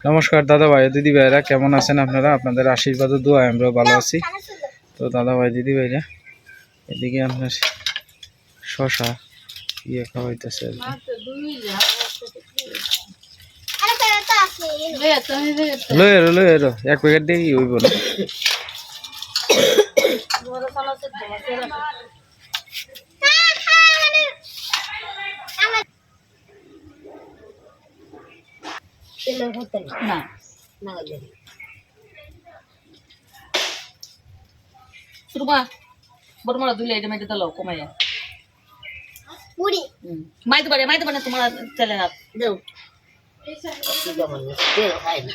নমস্কার দাদা ভাই দিদি ভাইরা কেমন আছেন আপনারা? আপনাদের আশীর্বাদ ও দোয়া আমরাও ভালো আছি। তো দাদা ভাই দিদি ভাইরা এদিকে আপনার শশা ইয়ে খাওয়াইতেছে আর কি। লই লই এরো এক প্যাকেট দিয়ে হইব না। না? সুরমা বড় মারা দুলে এটা মেটে তালো কমাইয়া। মুড়ি। মাইতে পারে মাইতে পারে তোমার চলে না দেও। তেল খাই না।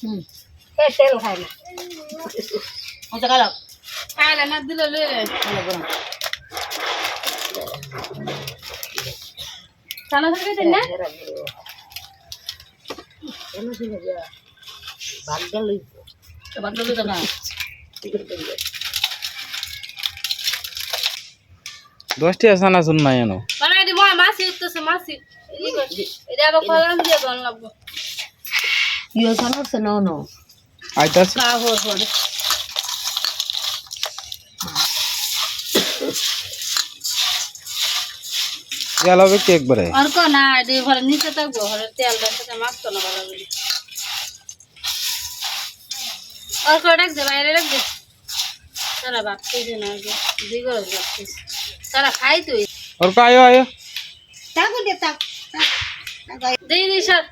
হুম তেল না কালো না দিলে লে না তো বাদ দিতে না? দশটি আসানা শুন নাই এনো? মানে এটি মা মাসি উঠতেছে মাসি এটা আবার কলম দিয়ে দন লাগবো। ইয়ে সানছে নো নো আইতাছে। কা হো হো তেল হবে কি একবারে? আর কো না এটি ঘরে নিচে থাকব ঘরে তেল সাথে মাখতো না ভালো করে। আর কো রাখ দে বাইরে রাখ দে তারা ভাবতেছে না আগে দুই করে ভাবতেছে। তারা খাই তুই ওর কো আয়ো আয়ো। থাকো দে থাক দেই দি স্যার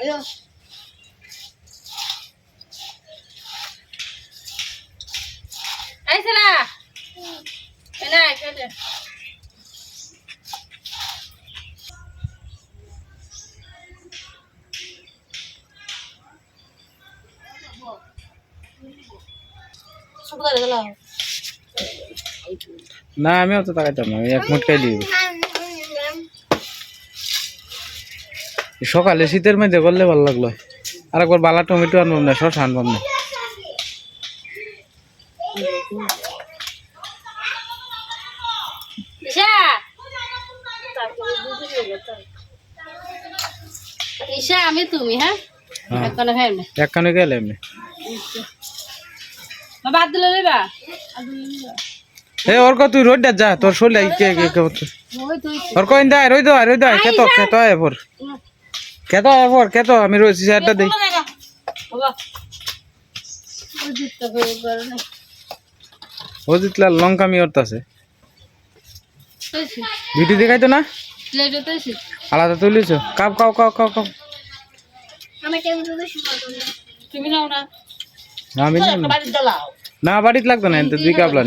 আয়ো। আইছে না? এনা খেলে না আমি অত তাকাইতাম না আমি এক মুঠ খাই দিব সকালে শীতের মধ্যে করলে ভালো লাগল। আর একবার বালা টমেটো আনবাম না শসা আনবাম না। আমি তুমি হ্যাঁ? এখন গেলে এমনি বাদ দিলে নেবা এ ওর কো তুই যা তোর শরীর কে কে কে দা রই দো রই দো কেতো কেতো আয় কেতো আয় কেতো আমি রইছি সেটা দেই লঙ্কা মি ভিডিও দেখাইতো না? আলাদা তুলিছ? কাপ কাও কাও কাও কাও তুমি নাও না, আমি না। বাড়ি জ্বালাও না বাড়িতে লাগতো না দুই কাপলা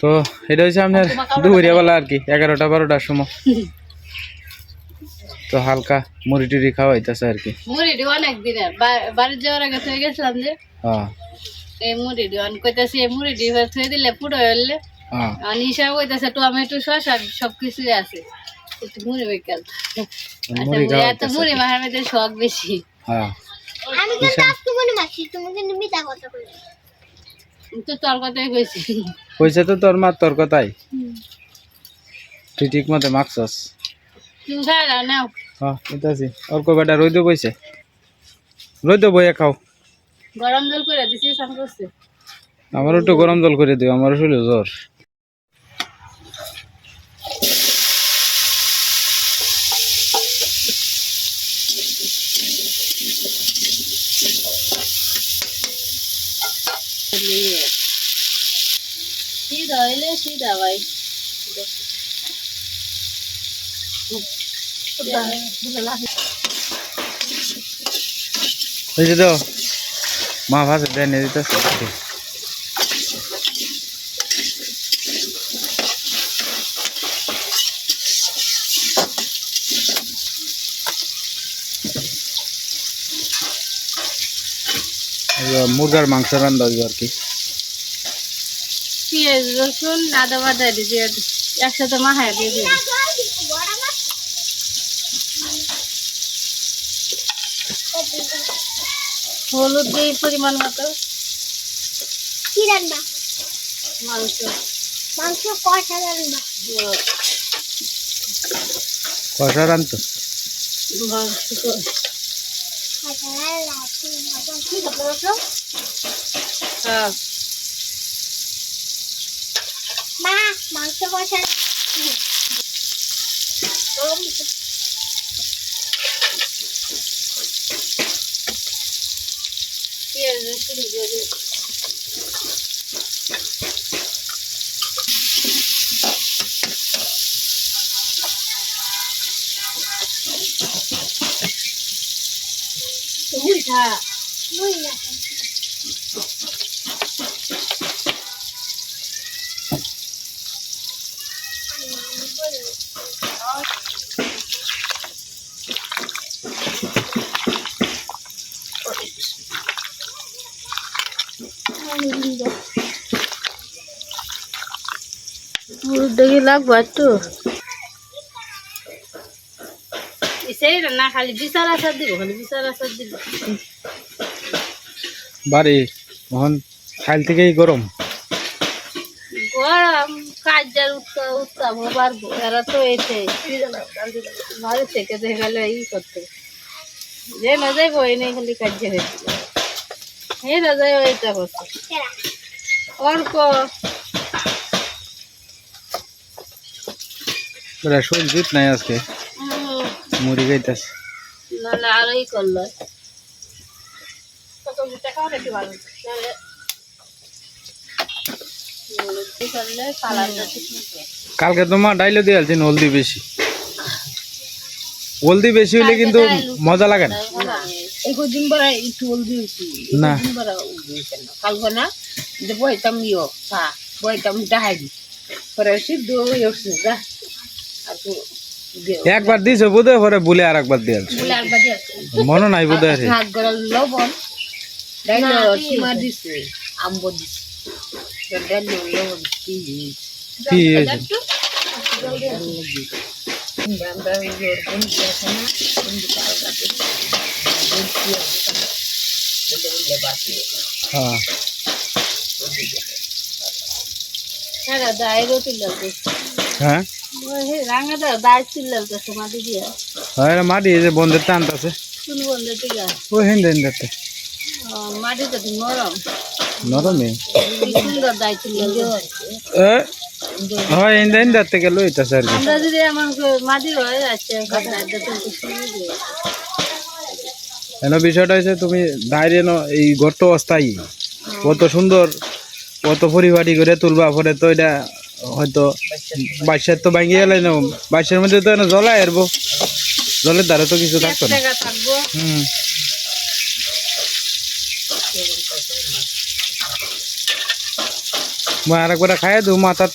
তো এটা হচ্ছে আপনার আর কি এগারোটা বারোটার সময়। তো হালকা মুড়ি টুড়ি খাওয়া হইতেছে আর কি। মুড়ি অনেক দিনের বাড়ি যাওয়ার আগে থয়ে গেছিলাম যে। এই মুড়ি অন কইতাছি এই মুড়ি থয়ে দিলে পুরো হইলে। আর নিশা কইতাছে টমেটো শসা সব কিছুই আছে মুড়ি বেকাল মুড়ি মুড়ি মাখার মধ্যে শখ বেশি। হ্যাঁ আমি কিন্তু আজকে মুড়ি মাখছি তুমি কিন্তু মিঠা কথা কইলে তো তোর কথাই কইছি। কইছে তো তোর মা তোর কথাই। তুই ঠিক মতো মাখছস। তুমি খাই না নাও। হ্যাঁ বুঝতেছি ওর কো বেটা রইদ বইছে? রইদ বইয়া খাও। গরম জল করে দিছি সান করছে। আমার একটু গরম জল করে দিও আমার শরীর জ্বর। সিধা ভাই বুঝলি তো মা ভাষা দেয় নিয়ে দিতেছে মুরগার মাংস হইব আর কি। পেঁয়াজ রসুন আদা বাদা দিছি একসাথে মাখায় দিয়ে দিই হলুদ দিই পরিমাণ মতো। কি রান্না? মাংস। মাংস কষা রান্না। কষা রান্ত? মাংস হ্যাঁ মা মাংস কষা পেঁয়াজ রসুন দিয়ে দিই। মিঠা মুই না দেখি লাগবো একটু সেই না খালি বিচার আচার দিব খালি বিচার দিব। বাড়ি এখন কাল থেকেই গরম। গরম কাজের উত্তর উত্তম পারব। এরা তো এসে বাড়ি থেকে দেখে গেলে ই করতে। যে না যাইবো এই নেই খালি কাজে হয়েছিল হে না যাই ওইটা করছে। অর্ক শরীর জিত নাই আজকে। মুড়ি খাইতেছে। নাহলে আরোই করল। কালকে তোমার ডাইলে দিয়ে আলছেন হলদি বেশি। হলদি বেশি হলে কিন্তু মজা লাগে না। এই কদিন বড় একটু বলবি না। কালকে না বইতাম ইয়ো বইতাম ডাহারি পরে সিদ্ধ হয়ে উঠছে একবার দিছে বোধহয় পরে বলে আর একবার দিয়ে একবার মনে নাই লবণ আম্ব দিছে। বলে বাকি হ্যাঁ। হ্যাঁ? হ্যাঁ মাটি যে বন্ধের টান আছে। ও হেন্দে নরমে। হেন্দে আর কেন বিষয়টা হয়েছে তুমি বাইরে এই গর্ত অস্থায়ী। কত সুন্দর কত পরিপাটি করে তুলবা পরে তো এটা হয়তো বাইশের তো ভাঙিয়ে গেলে না বাইশের মধ্যে তো জলাই আসব জলের দ্বারা তো কিছু থাকতো না। হুম। মই আর একবার খাই দু মাথাত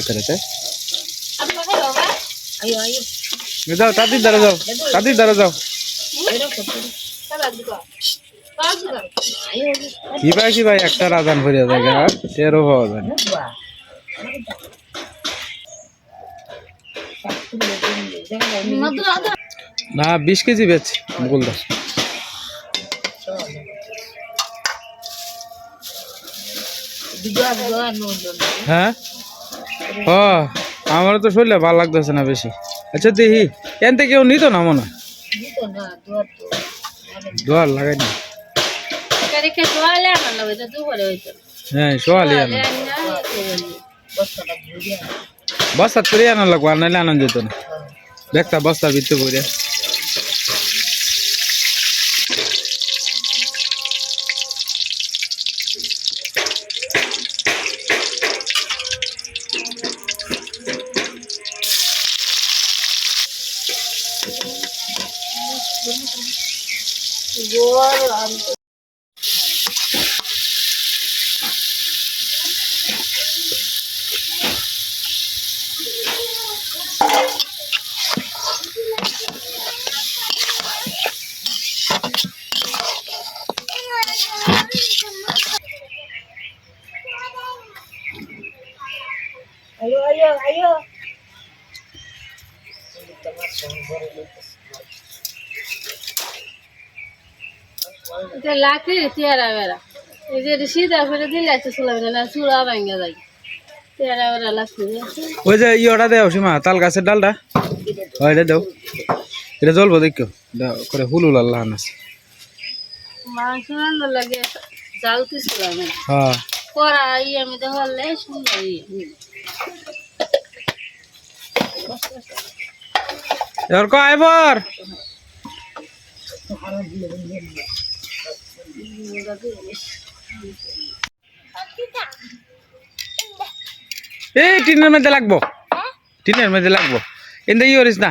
করে যাও দ্বারা যাও তাঁতির দ্বারা যাও। কি ভাই কি ভাই একটা রাজান ভরিয়া যায় গা। তেরো পাওয়া যায়। না। না বিশ কেজি বেচ মুকুলদা হ্যাঁ? ও আমারও তো শরীরে ভালো লাগতেছে না বেশি। আচ্ছা দেখি এনতে কেউ নিত না মনে হয়? দোয়ার লাগাই না। হ্যাঁ সোয়ালি আনো। বস্তা করে আনা লাগবো আর নাইলে আনন্দ যেত না। দেখতা বস্তার ভিতরে আয়ো আয়ো আয়ো লাখে চেয়ারা বেড়া? এই যে সিধা করে দিলে একটা চুলা না চুলা ভাঙ্গে যায়। তেরা ওরা লাগছে ওই যে ইয়েটা দেও সীমা তাল গাছের ডালটা। হয় এটা দেও। এটা জ্বলবো দেখো। করে হুলুল আল্লাহ আছে মাংস লাগে লাগে হ্যাঁ। করা ইয়ে আমি তো হলে সুন্দর ইয়ে এবার কয় পর এই টিনের মধ্যে লাগবো। টিনের মধ্যে লাগবো। এনদে ই করিস না।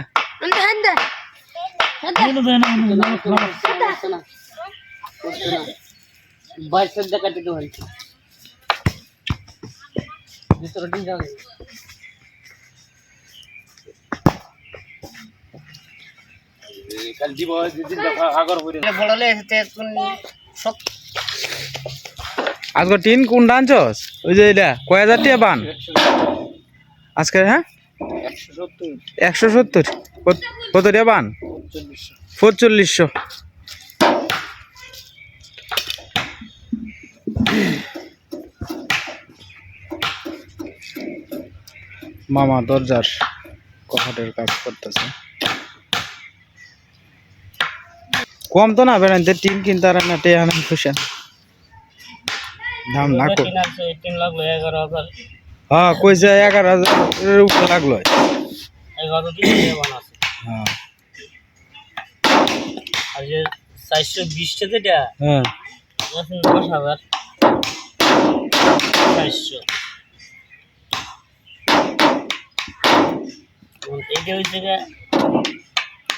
বাইশের দেখাতে তো হয়েছে ভিতরে দিন যাবে বড়লে এসেছে সব আজকে টিন কোন আনছস ওই যে এটা, কয় হাজার টাকা পান? আজকে হ্যাঁ? একশো সত্তর। কত- টাকা পান? পঁচল্লিশশো মামা দরজার কহাটের কাজ করতেছে। কম তো না, বেড়াইতে টিন কিনতে আর না টেয়া না খুশান দাম না কর তিন লাগল এগারো হাজার। হ্যাঁ কইছে এগারো হাজারের উপরে লাগল। হ্যাঁ। আর যে চারশো যেটা হ্যাঁ। দশ হাজার চারশো। এইটা হচ্ছে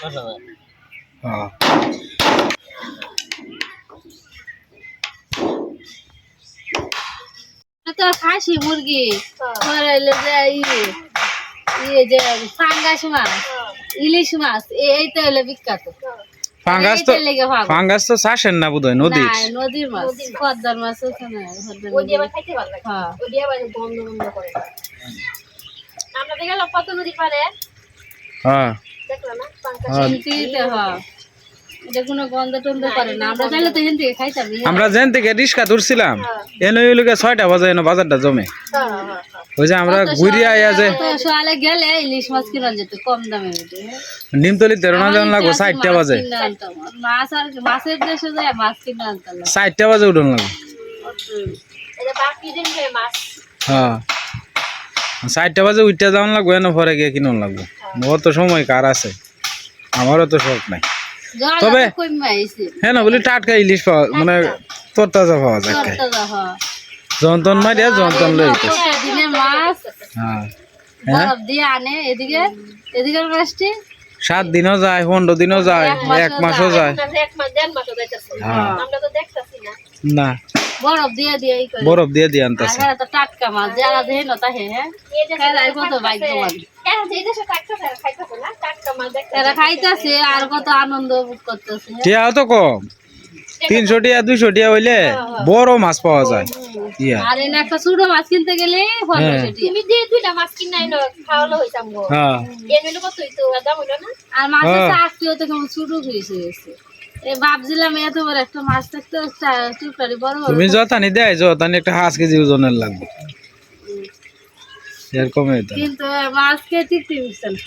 দশ হাজার। হ্যাঁ। তো খাসি মুরগি। ইয়ে ইয়ে যে ফাঙ্গাস মাছ ইলিশ মাছ এই তো হলো বিখ্যাত। ফাঙ্গাস তো ফাঙ্গাস তো চাষের না বোধ হয় নদীর? নদীর মাছ পদ্মার মাছ। ওখানে পদ্মার নদী। হ্যাঁ। আমরা দেখে কত নদী পারে হ্যাঁ। দেখল না হ্যাঁ হয়। এটা কোনো গন্ধ টন্ধ করে না। আমরা চাইলে তো হিন্দি খাইতাম আমরা যেন থেকে রিক্সা ধরছিলাম এনে ওই লোকে ছয়টা বাজে এনে বাজারটা জমে। ওই যে আমরা ঘুরিয়ে যে তো সোয়ালে গেলে ইলিশ মাছ কিনা যেত কম দামে মধ্যে নিমতলিতে রোনা লাগবো চারটা বাজে। কিনে মাছ আর মাছের দেশে যায় মাছ কিনে আনতাম না। বাজে উঠন লাগবে। হ্যাঁ। চারটা বাজে উঠতে যাওয়ান লাগবে এনে পরে গিয়ে কিনুন লাগবে। মোর তো সময় কার আছে আমারও তো শখ নাই। তবে- হ্যাঁ না বলি টাটকা ইলিশ পাওয়া মানে তোর তাজা পাওয়া যায় তরতাজা হয়। যন্তন মারিয়া যন্তন লই হ্যাঁ। সাত দিনও যায় পনেরো দিনও যায় এক মাসও এক মাসও যায়। হ্যাঁ তো না। বরফ দিয়ে দিয়ে বরফ দিয়ে দিয়ে আনতেছে। হ্যাঁ তো টাটকা মাছ যারা দেহে না তাহে হ্যাঁ? এই আর কত ভাগ্যবান এখন যে এই দেশে খাইতেছে খাইতেছে না টাটকা মাছ? তারা খাইতেছে আর কত আনন্দ করতেছে টিয়াও তো কম। তিনশো টিয়া দুইশো টিয়া হইলে বড় মাছ পাওয়া যায়। ইয়া। আর এনে একটা ছোট মাছ কিনতে গেলে তুমি দিয়ে দুইটা মাছ কিনে আইলো খাওয়ালো হইতাম গো। হ্যাঁ। এর কত হইতো আর দাম হইল না? আর মাছের হ্যাঁ। তো কেমন ছোট হয়েছে গেছে এ ভাবছিলাম এত বড় একটা মাছ থাকতে টুকটারি বড় বড় তুমি যতানি দেয় যতানি একটা হাঁস কেজি ওজনের লাগবে। এরকম এটা কিন্তু মাছ খেয়ে তৃপ্তি মিশছে না?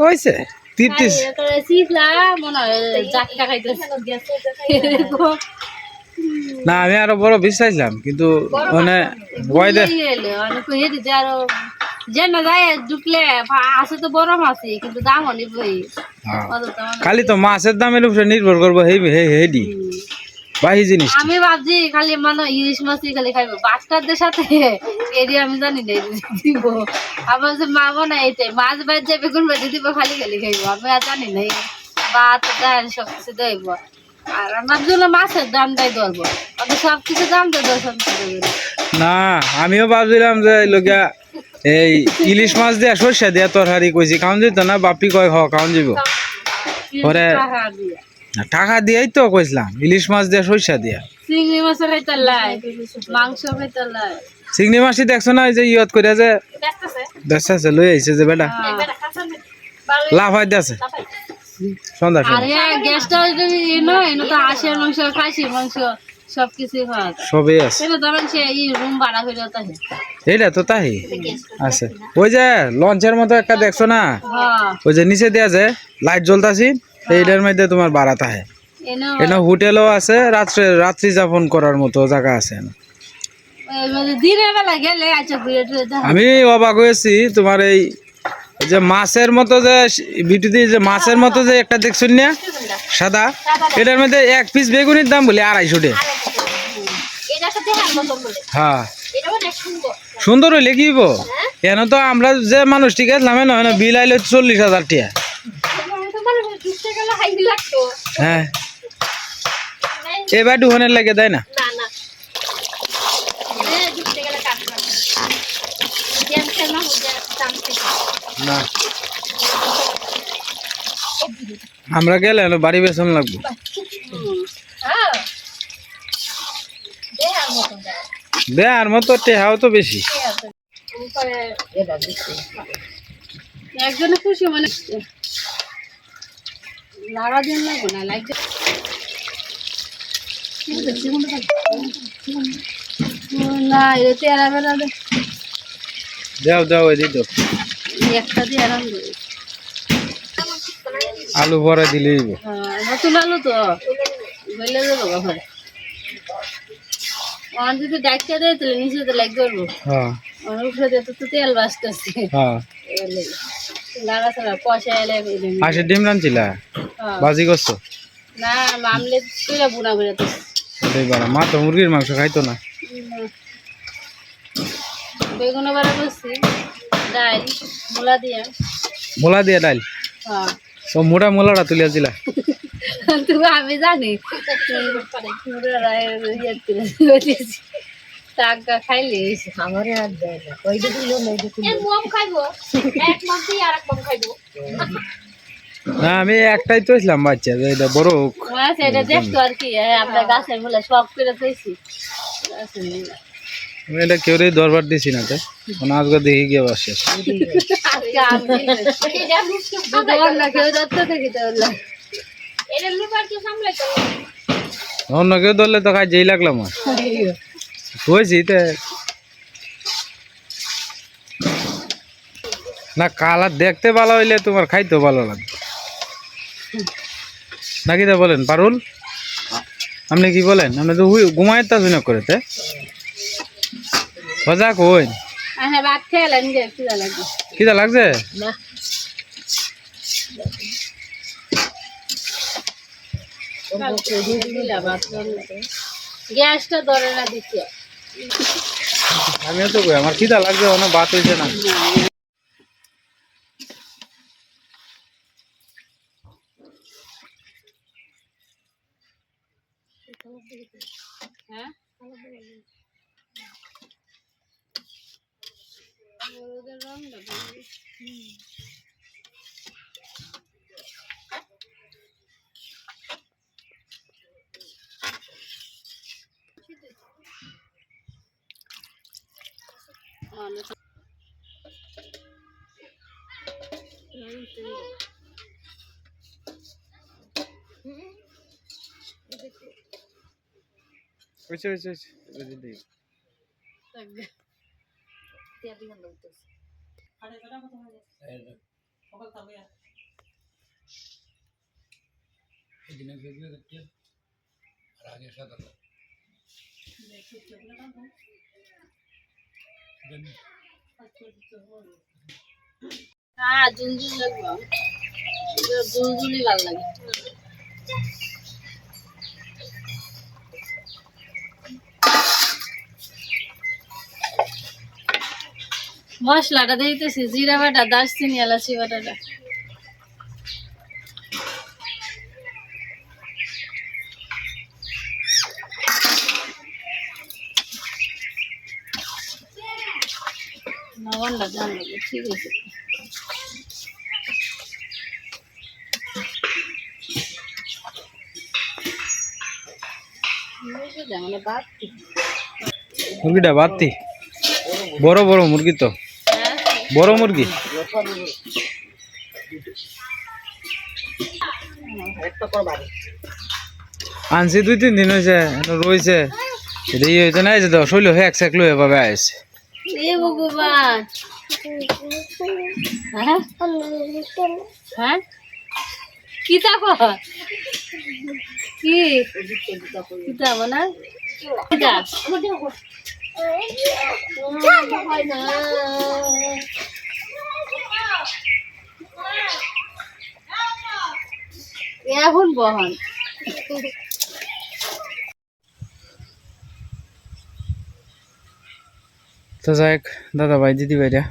হয়েছে মনে হয় জাটকা খাইতেছে। না আমি আরও বড় বিশ্বাসলাম কিন্তু মানে ভয় যে না যায় ঢুকলে আছে তো বড় মাছই কিন্তু দাম অনেক বই হ্যাঁ। খালি তো মাছের দামের উপরে নির্ভর করব হেই হেই হেডি বাহি জিনিস আমি ভাবছি খালি মানে ইলিশ মাছই খালি খাইবো। বাচ্চাদের সাথে এটি আমি জানি না দিব। আবার যে মা মনে এইটাই মাছ বাইর যে বেগুন বেঁধে দিব খালি খালি খাইবো। আমি আর জানি না ভাত ডাল সব কিছু দেবো আর আমার জন্য মাছের দাম দেয় ধরবো সব কিছু দাম দিয়ে দর্শন করে না আমিও ভাবছিলাম যে লোকিয়া এই ইলিশ মাছ দিয়া সর্ষা দিয়া তরকারি কইছি খাওয়ান যেত না? বাপি কয় হ খাওয়ান যাব পরে- টাকা দিয়ে টাকা দিয়াই তো কইছিলাম ইলিশ মাছ দিয়া সর্ষা দিয়া। চিংড়ি মাছ খাইতে লাই মাংস খাইতে লাই। চিংড়ি মাছই দেখছ না যে ইয়ত করে যে দেখছে লই আইছে যে বেটা। লাভ হয় আছে সন্ধ্যা আর গ্যাসটা এনো এনো তো হাঁসের মাংস খাসির মাংস। সব কিছু পাওয়া যায় সবই আছে। সেটা ধরেন সে এই রুম ভাড়া করে তাই। এইটা তো তাই। আছে ওই যে লঞ্চের মতো একটা দেখছ না? হ্যাঁ। ওই যে নিচে দেয়া যে লাইট জ্বলতাছি এইটার মধ্যে তোমার বাড়া থাকে। এনে হোটেলও আছে রাত্রে রাত্রি যাপন করার মতো জায়গা আছে। মানে আচ্ছা আমি অবাক হয়েছি তোমার এই যে মাছের মতো যে বিটুদি যে মাছের মতো যে একটা দেখছুন না? সাদা। এটার মধ্যে এক পিস বেগুনির দাম বলি আড়াইশো টাকা। হ্যাঁ হ্যাঁ। সুন্দর। হইলে কি হইব? কেন তো আমরা যে মানুষ ঠিক আছে নামে না বিল আইলে চল্লিশ হাজার লাগতো। হ্যাঁ। নাই, এবার দুহনের লাগে দেয় না? না আমরা গেলে বাড়ি বেসন লাগবো হ্যাঁ দেহার মতন দেয় দেয়ার মতো টেহাও তো বেশি। একজনে খুশি মানে দিন লাগবে না না একটা দিয়ে আরাম আলু ভরা দিলেই হইব। হ্যাঁ নতুন আলু তো। বললে দেবো ঘরে আমার যদি ডাক্তার দেয় তাহলে নিচে তো লাগ ধরবো। হ্যাঁ। আমার উপরে তো তো তেল বাঁচতেছে হ্যাঁ। পয়সা এলে ডিম রানছিলা হ্যাঁ। বাজি করছ? না মামলে তুইরা বুনা করে তো ওটাই বাড়া মা তো মুরগির মাংস খাইতো না। বেগুন বাড়া করছি। ডাল মূলা দিয়ে। মোলা দিয়ে ডাল? হ্যাঁ। তো মোটা মোলাটা তুলিয়া দিলা তুমি আমি জানি। টাকা খাইলে আমার আর দেয় না। ওইটা দিল না এক মম খাইবো। এক মম দিয়ে আর এক খাইবো। না আমি একটাই তো ছিলাম বাচ্চা এটা বড় হোক। সেটা দেখতো আর কি হ্যাঁ, আমরা গাছের মূলে সব করে পেয়েছি। আমি এটা কেউ দরবার দিছি না তো। আজকে দেখি গিয়ে বসে আজকে আমি এটা লুটকে যদি অন্য কেউ ধরলে তো খাই যেই লাগলাম হয়েছি তো। না কালার দেখতে ভালো হইলে তোমার খাইতেও ভালো লাগবে। নাকি তা বলেন পারুল? আপনি কি বলেন? আপনি তো ঘুমায় তা শুনে করেতে মজা কই হ্যাঁ ভাত খেয়ে নিজে কিটা লাগছে। গ্যাসটা ধরে না দিচ্ছে আমিও তো কই আমার খিদা লাগছে অনেক ভাত হয়েছে না। হ্যাঁ? রংটা হয়েছে হয়েছে হয়েছে। এবার দিতে হবে। থাকবে হ্যাঁ জুলজুল লাগবে। জুলজুলি ভালো লাগে। মশলাটা দিতেছি, জিরা বাটা, দারচিনি, এলাচি বাটাটা। ঠিক আছে। মুরগিটা বাড়তি? বড় বড় মুরগি তো? বড় মুরগি? আনছি দুই, তিন দিন হয়েছে রয়েছে। নাই যে হ্যাঁ হ্যাঁ? কি এখন বহন। তো যাই দাদা ভাই, দিদি ভাইরা,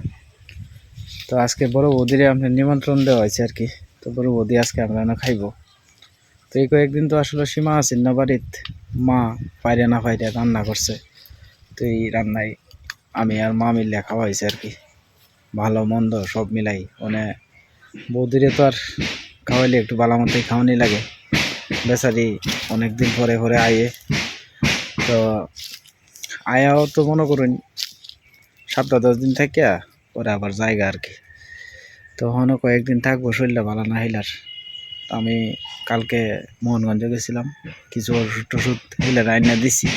তো আজকে বড় বৌদিরে আপনার নিমন্ত্রণ দেওয়া হয়েছে আর কি। তো বড় বৌদি আজকে আমরা না খাইব। তো এই কয়েকদিন তো আসলে সীমা আছেন না বাড়িত। মা পাইরে না পাইরে রান্না করছে। তো এই রান্নায় আমি আর মা মিলে খাওয়া হয়েছে আর কি। ভালো, মন্দ সব মিলাই। মানে বৌদিরে তো আর খাওয়াইলে একটু ভালো মতোই খাওয়ানি লাগে। বেচারি অনেকদিন পরে পরে আয়ে। তো আয়াও তো মনে করুন সপ্তাহ দশ দিন থেকে পরে আবার জায়গা আর কি। তো তখনও কয়েকদিন থাকব, শরীরটা ভালো না হইলার। আমি কালকে মোহনগঞ্জে গেছিলাম। কিছু ওষুধ টষুধ হিলার আইনা দিছি।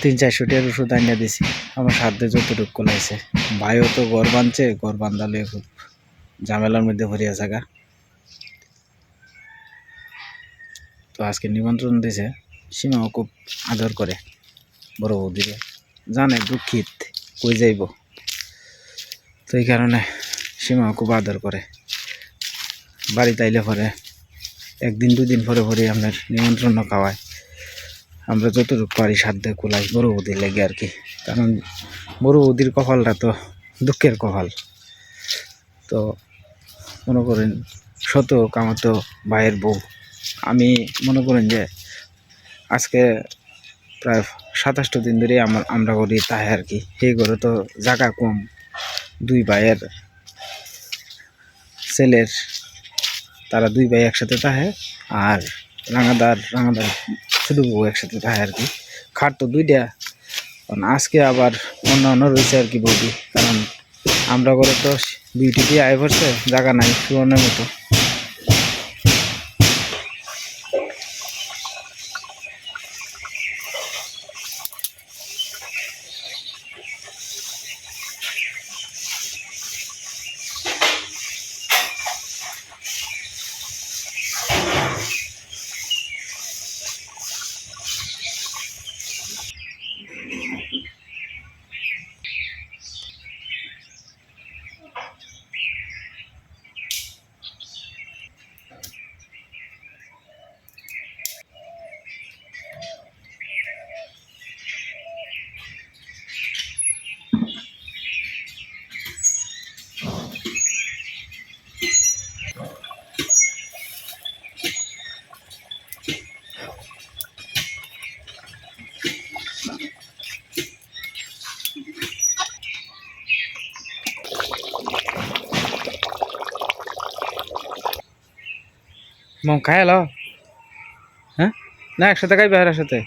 তিন চারশো টিয়ার ওষুধ আইনা দিছি। আমার সাধ্যে যতটুকু কলাইছে ভাইও তো ঘর বাঁধছে ঘর বান্ধালে খুব ঝামেলার মধ্যে ভরিয়া থাকা। তো আজকে নিমন্ত্রণ দিছে, সীমাও খুব আদর করে, বড় বৌদিরে। জানে দুঃখিত, কই যাইব। তো এই কারণে সীমা খুব আদর করে। বাড়িতে আইলে পরে একদিন দুদিন পরে পরে আপনার নিমন্ত্রণ খাওয়ায় আমরা যতটুকু পারি সাধ্যে কুলাই বড় বৌদির লেগে আর কি। কারণ বড় বৌদির কপালটা তো দুঃখের কপাল। তো মনে করেন শত কামাতো ভাইয়ের বউ। আমি মনে করেন যে আজকে প্রায় সাতাশটা দিন ধরে আমার আমরা করি তাহে আর কি। সেই ঘরে তো জায়গা কম। দুই ভাইয়ের ছেলের তারা দুই ভাই একসাথে থাকে আর রাঙাদার রাঙাদার শুধু বউ একসাথে থাকে আর কি। খাট তো দুইটা কারণ আজকে আবার অন্য অন্য রয়েছে আর কি বৌদি, কারণ আমরা করে তো দিয়ে আয় পড়ছে জায়গা নাই, সুবর্ণের মতো। মম এলো হ্যাঁ? না একসাথে খাই আর সাথে?